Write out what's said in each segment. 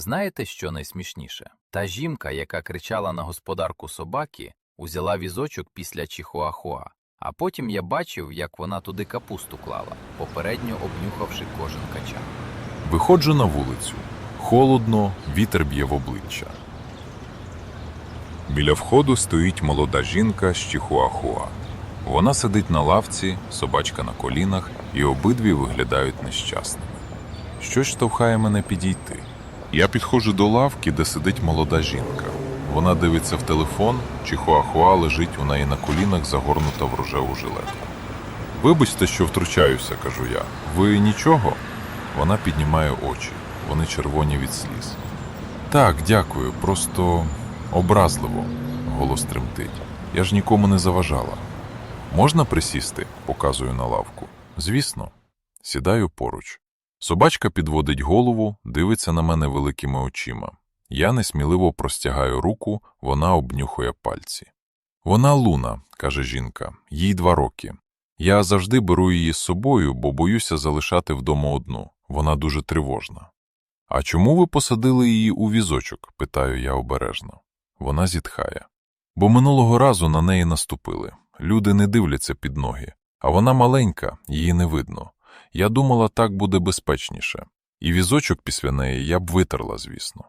Знаєте, що найсмішніше? Та жінка, яка кричала на господарку собаки, узяла візочок після чихуахуа, а потім я бачив, як вона туди капусту клала, попередньо обнюхавши кожен качан. Виходжу на вулицю. Холодно, вітер б'є в обличчя. Біля входу стоїть молода жінка з Чихуахуа. Вона сидить на лавці, собачка на колінах, і обидві виглядають нещасними. Щось штовхає мене підійти. Я підходжу до лавки, де сидить молода жінка. Вона дивиться в телефон, Чихуахуа лежить у неї на колінах, загорнута в рожеву жилетку. Вибачте, що втручаюся, кажу я. Ви нічого? Вона піднімає очі, вони червоні від сліз. Так, дякую, просто образливо, голос тремтить. Я ж нікому не заважала. Можна присісти? показую на лавку. Звісно, сідаю поруч. Собачка підводить голову, дивиться на мене великими очима. Я несміливо простягаю руку, вона обнюхує пальці. Вона луна, каже жінка, їй два роки. Я завжди беру її з собою, бо боюся залишати вдома одну. Вона дуже тривожна. А чому ви посадили її у візочок? питаю я обережно. Вона зітхає. Бо минулого разу на неї наступили. Люди не дивляться під ноги, а вона маленька, її не видно. Я думала, так буде безпечніше. І візочок після неї я б витерла, звісно.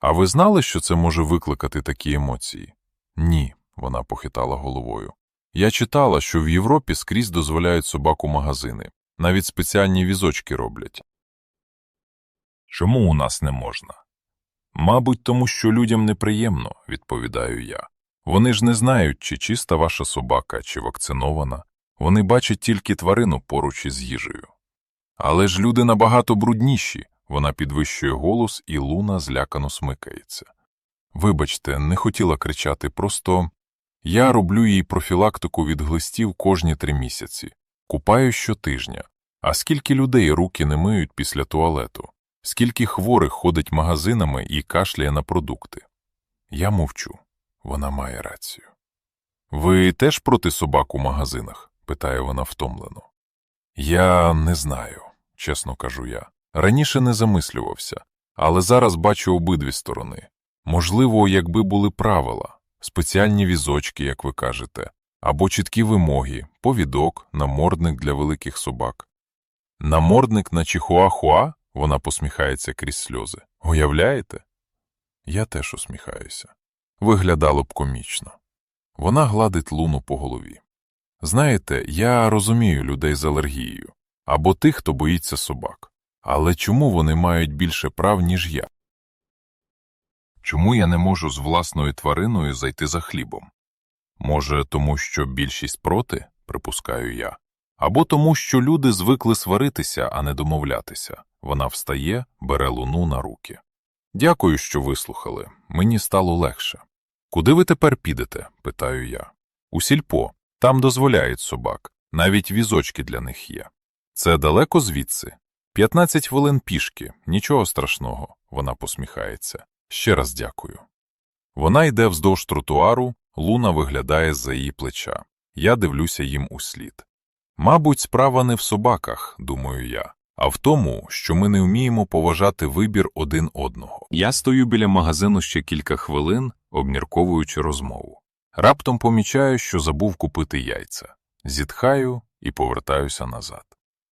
А ви знали, що це може викликати такі емоції? Ні, вона похитала головою. Я читала, що в Європі скрізь дозволяють собаку магазини, навіть спеціальні візочки роблять. Чому у нас не можна? Мабуть, тому що людям неприємно, відповідаю я. Вони ж не знають, чи чиста ваша собака, чи вакцинована. Вони бачать тільки тварину поруч із їжею. Але ж люди набагато брудніші. Вона підвищує голос, і луна злякано смикається. Вибачте, не хотіла кричати, просто я роблю їй профілактику від глистів кожні три місяці, купаю щотижня. А скільки людей руки не миють після туалету? Скільки хворих ходить магазинами і кашляє на продукти? Я мовчу. Вона має рацію. Ви теж проти собак у магазинах? Питає вона втомлено. Я не знаю, чесно кажу я. Раніше не замислювався, але зараз бачу обидві сторони. Можливо, якби були правила, спеціальні візочки, як ви кажете, або чіткі вимоги, повідок, намордник для великих собак. Намордник на чихуахуа? Вона посміхається крізь сльози. Уявляєте? Я теж усміхаюся. Виглядало б комічно. Вона гладить луну по голові. Знаєте, я розумію людей з алергією або тих, хто боїться собак. Але чому вони мають більше прав, ніж я? Чому я не можу з власною твариною зайти за хлібом? Може, тому що більшість проти, припускаю я, або тому, що люди звикли сваритися, а не домовлятися. Вона встає, бере луну на руки. Дякую, що вислухали. Мені стало легше. Куди ви тепер підете? питаю я. У сільпо. Там дозволяють собак, навіть візочки для них є. Це далеко звідси? П'ятнадцять хвилин пішки, нічого страшного, вона посміхається. Ще раз дякую. Вона йде вздовж тротуару, луна виглядає з-за її плеча. Я дивлюся їм услід. Мабуть, справа не в собаках, думаю я, а в тому, що ми не вміємо поважати вибір один одного. Я стою біля магазину ще кілька хвилин, обмірковуючи розмову. Раптом помічаю, що забув купити яйця. Зітхаю і повертаюся назад.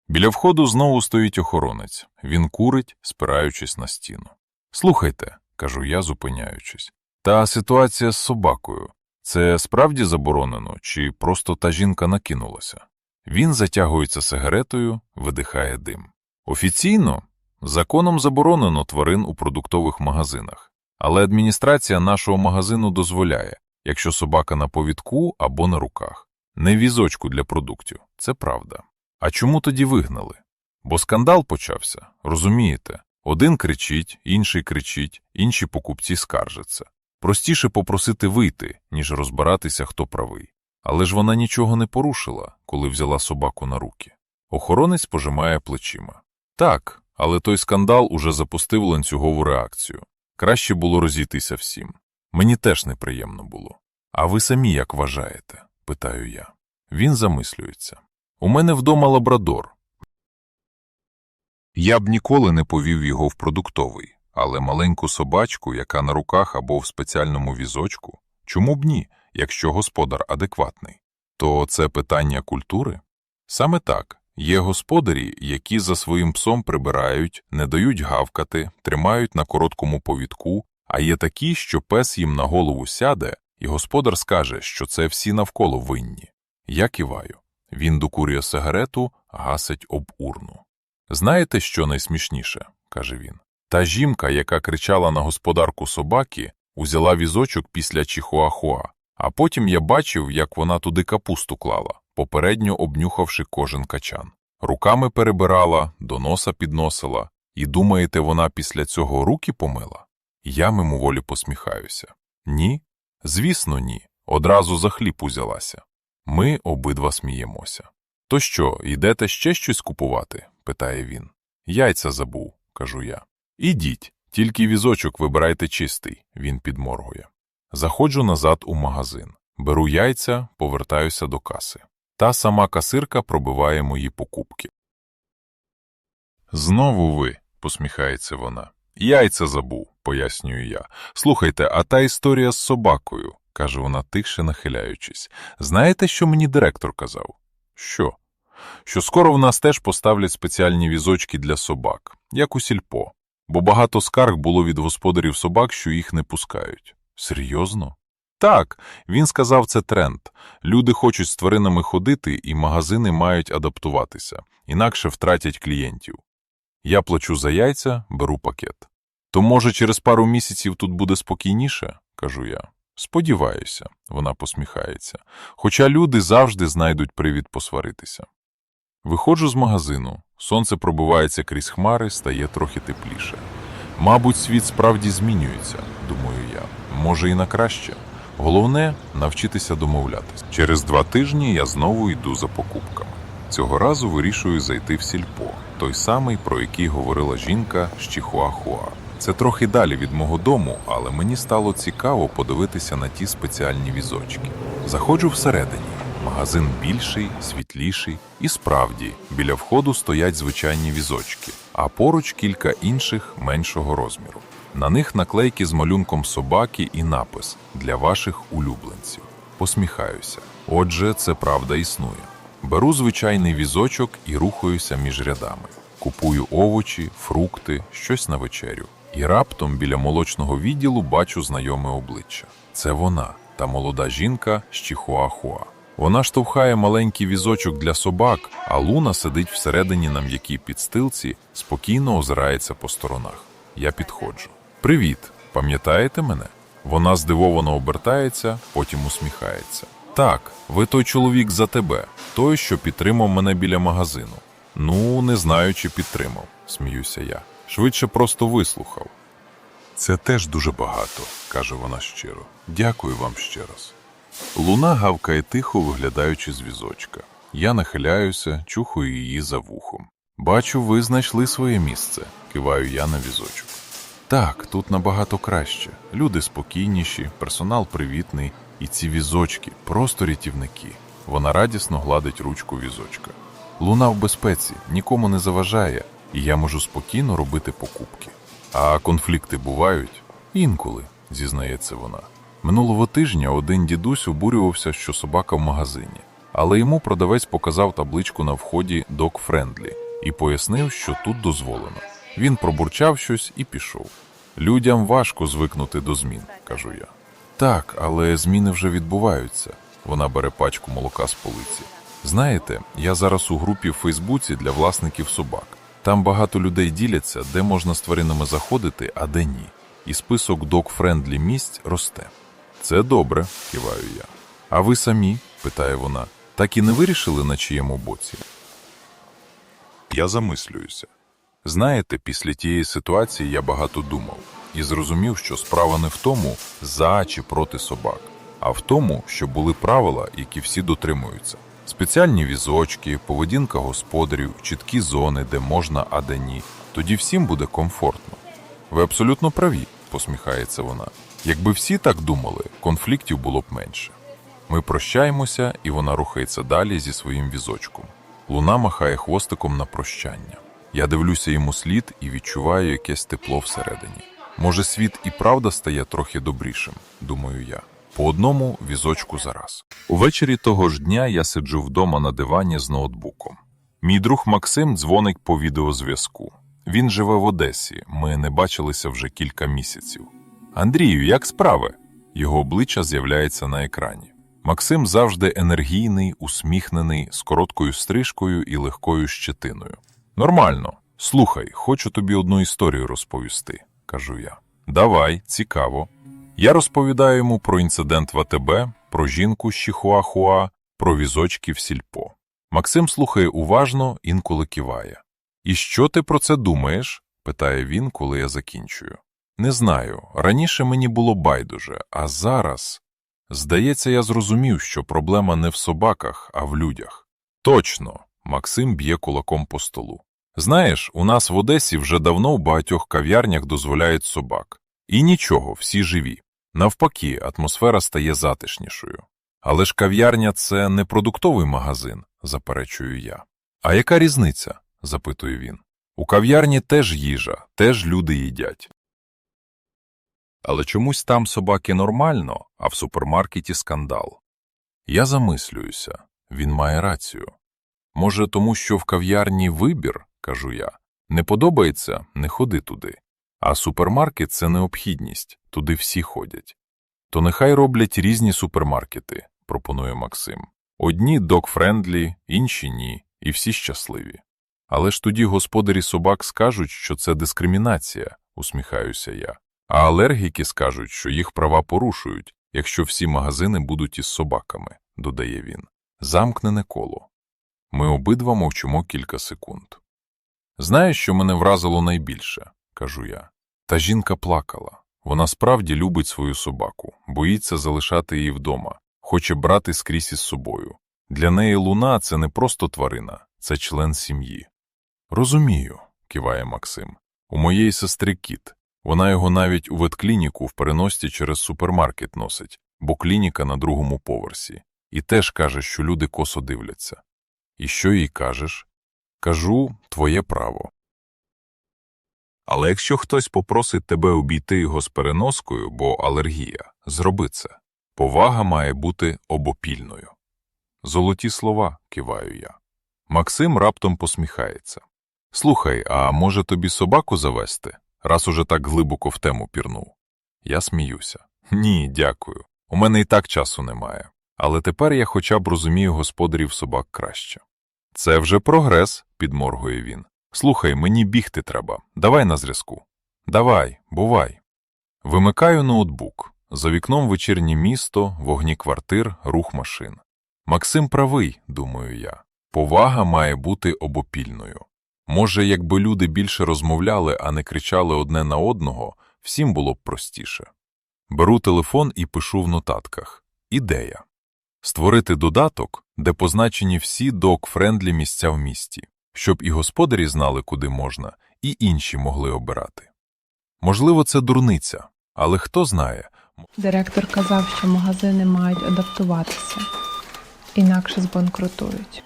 Біля входу знову стоїть охоронець. Він курить, спираючись на стіну. Слухайте, кажу я, зупиняючись. Та ситуація з собакою. Це справді заборонено, чи просто та жінка накинулася? Він затягується сигаретою, видихає дим. Офіційно законом заборонено тварин у продуктових магазинах, але адміністрація нашого магазину дозволяє, якщо собака на повідку або на руках, не візочку для продуктів. Це правда. А чому тоді вигнали? Бо скандал почався, розумієте? Один кричить, інший кричить, інші покупці скаржаться. Простіше попросити вийти, ніж розбиратися, хто правий. Але ж вона нічого не порушила, коли взяла собаку на руки. Охоронець пожимає плечима. Так, але той скандал уже запустив ланцюгову реакцію. Краще було розійтися всім. Мені теж неприємно було. А ви самі як вважаєте? питаю я. Він замислюється. У мене вдома лабрадор. Я б ніколи не повів його в продуктовий, Але маленьку собачку, яка на руках або в спеціальному візочку, чому б ні, якщо господар адекватний? То це питання культури? Саме так. Є господарі, які за своїм псом прибирають, не дають гавкати, тримають на короткому повідку, а є такі, що пес їм на голову сяде, і господар скаже, що це всі навколо винні. Я киваю. Він докурює сигарету, гасить об урну. Знаєте, що найсмішніше? каже він. Та жінка, яка кричала на господарку собаки, узяла візочок після чихуахуа, а потім я бачив, як вона туди капусту клала, попередньо обнюхавши кожен качан. Руками перебирала, до носа підносила. І думаєте, вона після цього руки помила? Я мимоволі посміхаюся. Ні? Звісно, ні. Одразу за хліб узялася. Ми обидва сміємося. То що, йдете ще щось купувати? питає він. Яйця забув, кажу я. Ідіть, тільки візочок вибирайте чистий, він підморгує. Заходжу назад у магазин. Беру яйця, повертаюся до каси. Та сама касирка пробиває мої покупки. Знову ви, посміхається вона. Яйця забув, пояснюю я. Слухайте, а та історія з собакою, каже вона тихше нахиляючись. Знаєте, що мені директор казав? Що? Що скоро в нас теж поставлять спеціальні візочки для собак, як у сільпо, бо багато скарг було від господарів собак, що їх не пускають. Серйозно? Так, він сказав, це тренд. Люди хочуть з тваринами ходити, і магазини мають адаптуватися, інакше втратять клієнтів. Я плачу за яйця, беру пакет. То, може, через пару місяців тут буде спокійніше? кажу я. Сподіваюся, вона посміхається. Хоча люди завжди знайдуть привід посваритися. Виходжу з магазину, сонце пробивається крізь хмари, стає трохи тепліше. Мабуть, світ справді змінюється, думаю я. Може, і на краще. Головне навчитися домовлятися. Через два тижні я знову йду за покупками. Цього разу вирішую зайти в сільпо, той самий, про який говорила жінка з Чихуахуа. Це трохи далі від мого дому, але мені стало цікаво подивитися на ті спеціальні візочки. Заходжу всередині. Магазин більший, світліший, і справді біля входу стоять звичайні візочки, а поруч кілька інших меншого розміру. На них наклейки з малюнком собаки і напис для ваших улюбленців. Посміхаюся. Отже, це правда існує. Беру звичайний візочок і рухаюся між рядами. Купую овочі, фрукти, щось на вечерю. І раптом біля молочного відділу бачу знайоме обличчя. Це вона, та молода жінка з Чихуахуа. Вона штовхає маленький візочок для собак, а Луна сидить всередині на м'якій підстилці, спокійно озирається по сторонах. Я підходжу. Привіт, пам'ятаєте мене? Вона здивовано обертається, потім усміхається. Так, ви той чоловік за тебе, той, що підтримав мене біля магазину. Ну, не знаю, чи підтримав, сміюся я. Швидше просто вислухав. Це теж дуже багато, каже вона щиро. Дякую вам ще раз. Луна гавкає тихо, виглядаючи з візочка. Я нахиляюся, чухаю її за вухом. Бачу, ви знайшли своє місце, киваю я на візочок. Так, тут набагато краще. Люди спокійніші, персонал привітний, і ці візочки просто рятівники. Вона радісно гладить ручку візочка. Луна в безпеці, нікому не заважає, і я можу спокійно робити покупки. А конфлікти бувають? Інколи, зізнається вона. Минулого тижня один дідусь обурювався, що собака в магазині, але йому продавець показав табличку на вході «Dog Friendly» і пояснив, що тут дозволено. Він пробурчав щось і пішов. Людям важко звикнути до змін, кажу я. Так, але зміни вже відбуваються. Вона бере пачку молока з полиці. Знаєте, я зараз у групі в Фейсбуці для власників собак. Там багато людей діляться, де можна з тваринами заходити, а де ні. І список dog-friendly місць росте. Це добре, киваю я. А ви самі? питає вона. Так і не вирішили, на чиєму боці? Я замислююся. Знаєте, після тієї ситуації я багато думав і зрозумів, що справа не в тому, за чи проти собак, а в тому, що були правила, які всі дотримуються. Спеціальні візочки, поведінка господарів, чіткі зони, де можна, а де ні. Тоді всім буде комфортно. Ви абсолютно праві, посміхається вона. Якби всі так думали, конфліктів було б менше. Ми прощаємося, і вона рухається далі зі своїм візочком. Луна махає хвостиком на прощання. Я дивлюся йому слід і відчуваю якесь тепло всередині. Може, світ і правда стає трохи добрішим, думаю я. По одному візочку за раз. Увечері того ж дня я сиджу вдома на дивані з ноутбуком. Мій друг Максим дзвонить по відеозв'язку. Він живе в Одесі, ми не бачилися вже кілька місяців. Андрію, як справи? Його обличчя з'являється на екрані. Максим завжди енергійний, усміхнений, з короткою стрижкою і легкою щетиною. Нормально. Слухай, хочу тобі одну історію розповісти, кажу я. Давай, цікаво. Я розповідаю йому про інцидент в АТБ, про жінку з Чихуахуа, про візочки в сільпо. Максим слухає уважно, інколи киває. І що ти про це думаєш? питає він, коли я закінчую. Не знаю. Раніше мені було байдуже, а зараз. Здається, я зрозумів, що проблема не в собаках, а в людях. Точно, Максим б'є кулаком по столу. Знаєш, у нас в Одесі вже давно в багатьох кав'ярнях дозволяють собак. І нічого, всі живі. Навпаки, атмосфера стає затишнішою. Але ж кав'ярня це не продуктовий магазин, заперечую я. А яка різниця? запитує він. У кав'ярні теж їжа, теж люди їдять. Але чомусь там собаки нормально, а в супермаркеті скандал. Я замислююся, він має рацію. Може, тому що в кав'ярні вибір, кажу я, не подобається, не ходи туди. А супермаркет це необхідність, туди всі ходять. То нехай роблять різні супермаркети, пропонує Максим. Одні док-френдлі, інші ні, і всі щасливі. Але ж тоді господарі собак скажуть, що це дискримінація, усміхаюся я. А алергіки скажуть, що їх права порушують, якщо всі магазини будуть із собаками, додає він. Замкнене коло. Ми обидва мовчимо кілька секунд. Знаєш, що мене вразило найбільше, кажу я. Та жінка плакала. Вона справді любить свою собаку, боїться залишати її вдома, хоче брати скрізь із собою. Для неї луна це не просто тварина, це член сім'ї. Розумію, киває Максим. У моєї сестри кіт. Вона його навіть у ветклініку в переносці через супермаркет носить, бо клініка на другому поверсі. І теж каже, що люди косо дивляться. І що їй кажеш? Кажу, твоє право. Але якщо хтось попросить тебе обійти його з переноскою, бо алергія, зроби це. Повага має бути обопільною. Золоті слова, киваю я. Максим раптом посміхається. Слухай, а може тобі собаку завести, раз уже так глибоко в тему пірнув? Я сміюся. Ні, дякую. У мене і так часу немає. Але тепер я хоча б розумію господарів собак краще. Це вже прогрес, підморгує він. Слухай, мені бігти треба. Давай на зв'язку. Давай, бувай. Вимикаю ноутбук. За вікном вечірнє місто, вогні квартир, рух машин. Максим правий, думаю я. Повага має бути обопільною. Може, якби люди більше розмовляли, а не кричали одне на одного, всім було б простіше. Беру телефон і пишу в нотатках. Ідея. Створити додаток, де позначені всі док-френдлі місця в місті, щоб і господарі знали, куди можна, і інші могли обирати. Можливо, це дурниця, але хто знає, Директор казав, що магазини мають адаптуватися, інакше збанкрутують.